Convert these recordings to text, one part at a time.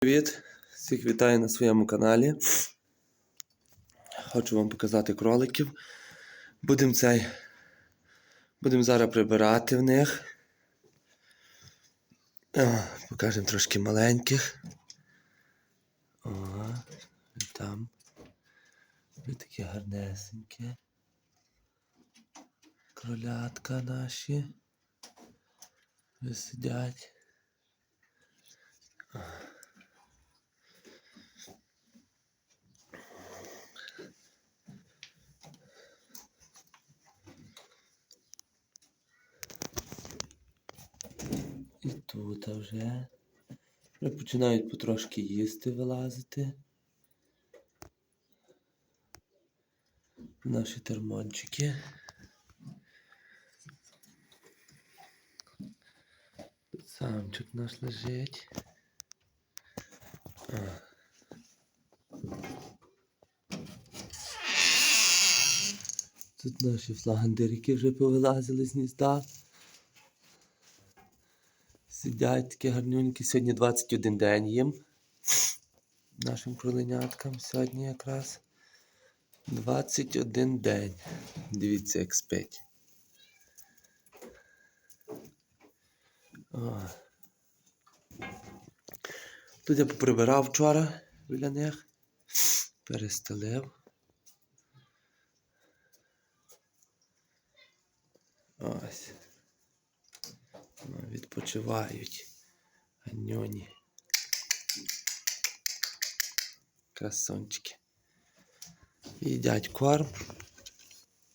Привіт! Всіх вітаю на своєму каналі. Хочу вам показати кроликів. Будемо цей. Будемо зараз прибирати в них. Покажемо трошки маленьких. О, там. Ось такі гарнесенькі. Кролятка наші. Ось сидять. І тут вже. Вже починають потрошки їсти, вилазити. Наші термончики. Тут самчик наш лежить. А. Тут наші флагандирики вже повилазили з гнізда. Сидять такі гарнюнькі. Сьогодні 21 день їм. Нашим кроленяткам сьогодні якраз 21 день. Дивіться, як спить. О. Тут я поприбирав вчора біля них. Перестелив. Ось. Відпочивають. Аньоні. Красончики. Їдять корм.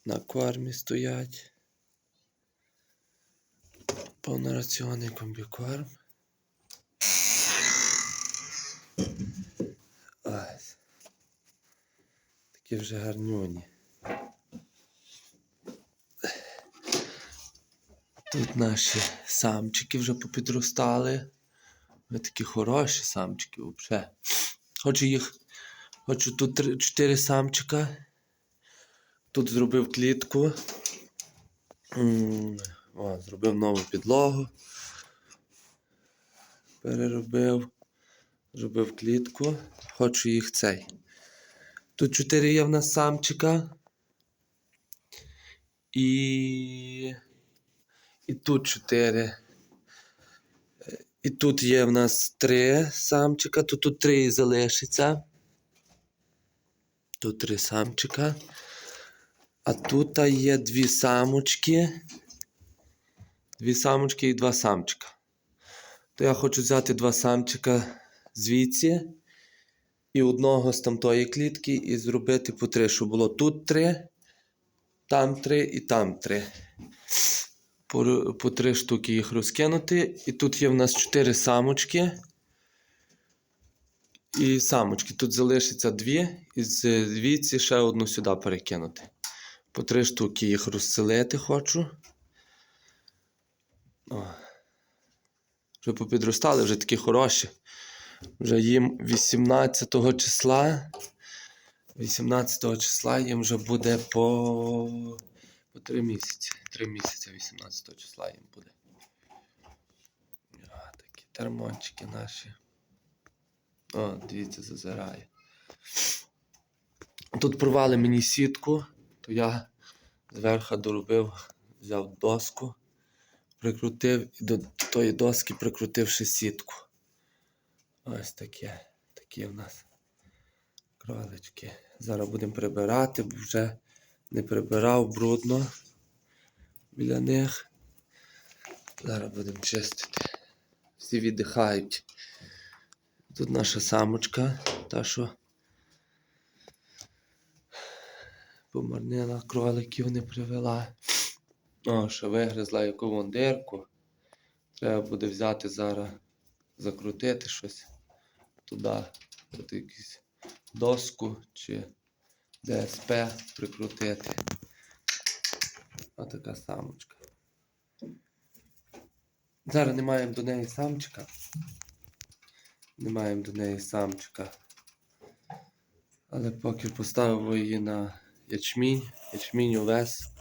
На кормі стоять. Повнораціонний комбікорм. Ось. Такі вже гарнюні. Тут наші самчики вже попідростали. Вони такі хороші самчики взагалі. Хочу їх. Хочу тут три- чотири самчика. Тут зробив клітку. О, зробив нову підлогу. Переробив. Зробив клітку. Хочу їх цей. Тут чотири є в нас самчика. І. І тут чотири. Е, І тут є в нас три самчика, тут, тут три і залишиться. Тут три самчика. А тут є дві самочки. Дві самочки і два самчика. То я хочу взяти два самчика звідси і одного з тамтої клітки і зробити по три, щоб було тут три, там три і там три по, по три штуки їх розкинути. І тут є в нас чотири самочки. І самочки. Тут залишиться дві, і звідси ще одну сюди перекинути. По три штуки їх розселити хочу. О. Вже попідростали, вже такі хороші. Вже їм 18 числа. 18 числа їм вже буде по. По три місяці. Три місяці 18 числа їм буде. А, такі термончики наші. О, дивіться, зазирає. Тут порвали мені сітку, то я зверху доробив, взяв доску, прикрутив і до тої доски прикрутив ще сітку. Ось таке. Такі в нас кролички. Зараз будемо прибирати, бо вже не прибирав брудно біля них. Зараз будемо чистити. Всі віддихають. Тут наша самочка, та що помарнила кроликів не привела. О, ще вигризла яку вон дирку. Треба буде взяти зараз, закрутити щось туди, от якусь доску чи ДСП прикрутити. Отака самочка. Зараз не маємо до неї самчика. Не маємо до неї самчика. Але поки поставив її на ячмінь, ячмінь овес.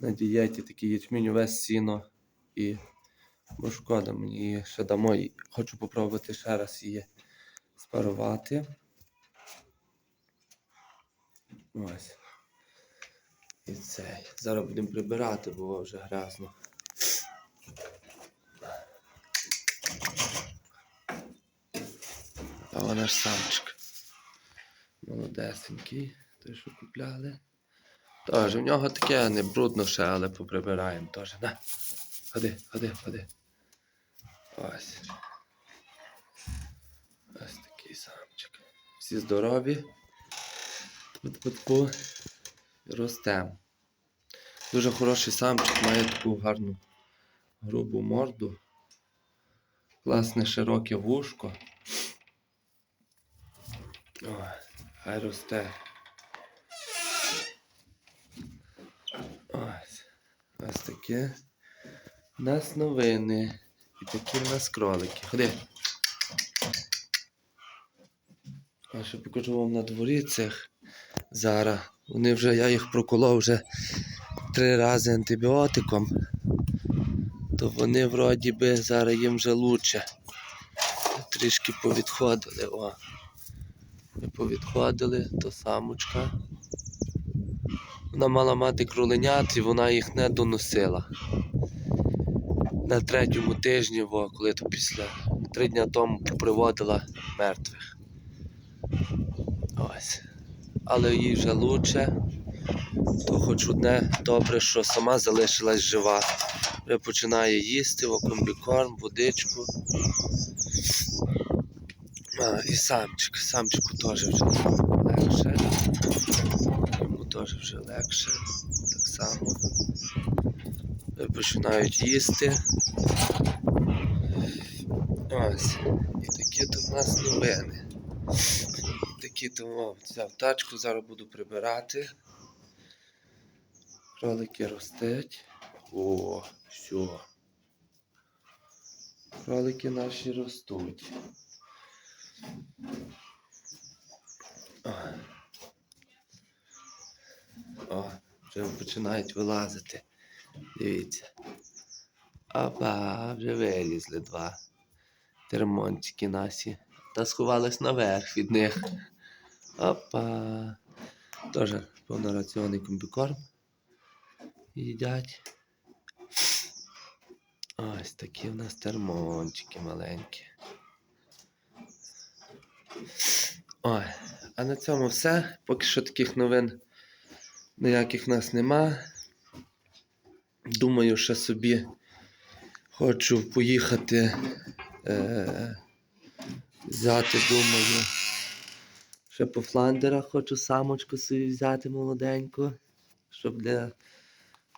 На дієті такий ячмінь овес сіно і бо шкода мені її ще дамо. Хочу попробувати ще раз її спарувати. Ось. І цей. Зараз будемо прибирати, бо вже грязно. А вона ж самчик. Молодесенький, той, що купляли. Тож, в нього таке не брудно ще, але поприбираємо теж. На. Ходи, ходи, ходи. Ось. Ось такий самчик. Всі здорові. Тьфу-тьфу-тьфу. Ростемо. Дуже хороший самчик, має таку гарну грубу морду. Класне широке вушко. О, хай росте. Ось. Ось таке. У нас новини. І такі в нас кролики. Ходи. А ще покажу вам на дворі цих зараз. Вони вже, я їх проколов вже три рази антибіотиком. То вони вроді би зараз їм вже лучше. Трішки повідходили. О. Ми повідходили, то самочка. Вона мала мати кроленят і вона їх не доносила. На третьому тижні, во, коли то після три дня тому приводила мертвих. Ось. Але їй вже лучше. То хоч одне добре, що сама залишилась жива. Вже починає їсти, комбікорм, водичку. А, і самчик. Самчику теж вже легше. Йому теж вже легше. Так само. Вже Починають їсти. Ось. І такі то в нас новини. Такі о, взяв тачку, зараз буду прибирати. Кролики ростуть. О, все. Кролики наші ростуть. О, вже починають вилазити. Дивіться. Опа, вже вилізли два термончики наші. Та сховались наверх від них. Опа. Тоже повнораціонний комбікорм. Їдять. Ось такі в нас термончики маленькі. Ой, а на цьому все. Поки що таких новин ніяких в нас нема. Думаю, ще собі хочу поїхати. Е- взяти, думаю. Ще по фландерах хочу самочку собі взяти молоденьку, щоб для,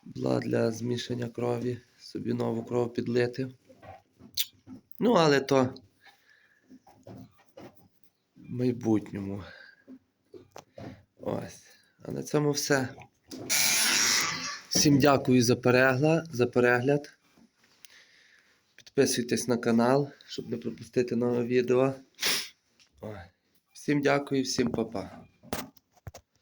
була для змішання крові, собі нову кров підлити. Ну, але то в майбутньому. Ось. А на цьому все. Всім дякую за перегляд. За перегляд. Підписуйтесь на канал, щоб не пропустити нове відео. Всім дякую, всім па-па.